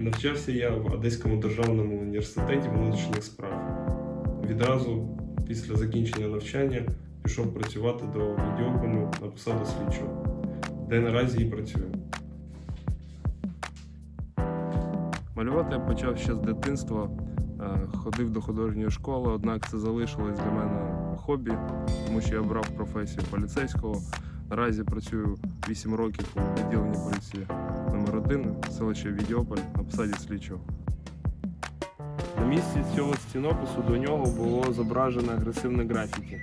Навчався я в Одеському державному університеті внутрішніх справ. Відразу після закінчення навчання пішов працювати до відділку на посаду слідчого, де наразі і працюю. Малювати я почав ще з дитинства. Е, Ходив до художньої школи, однак це залишилось для мене хобі, тому що я обрав професію поліцейського. Наразі працюю 8 років у відділенні поліції номер 1 селище Відьополь на посаді слідчого. На місці цього стінопису до нього було зображено агресивне графіті,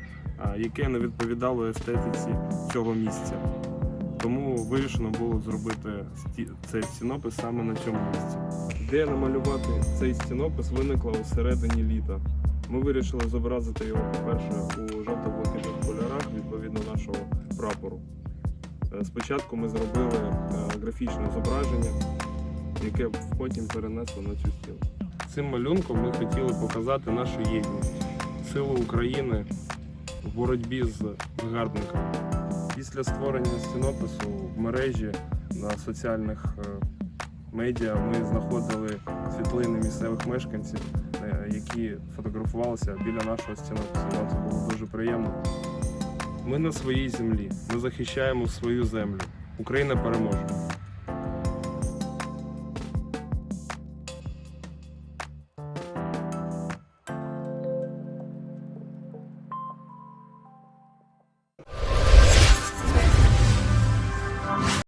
яке не відповідало естетиці цього місця. Тому вирішено було зробити цей стінопис саме на цьому місці. Ідея намалювати цей стінопис виникла у середині літа. Ми вирішили зобразити його, по-перше, у жовто-блакитних кольорах, відповідно нашого прапору. Спочатку ми зробили е, графічне зображення, яке потім перенесло на цю стіну. Цим малюнком ми хотіли показати нашу єдність, силу України в боротьбі з загарбниками. Після створення стінопису в мережі на соціальних е, медіа ми знаходили світлини місцевих мешканців, е, які фотографувалися біля нашого стінопису. Це було дуже приємно. Ми на своїй землі. Ми захищаємо свою землю. Україна переможе.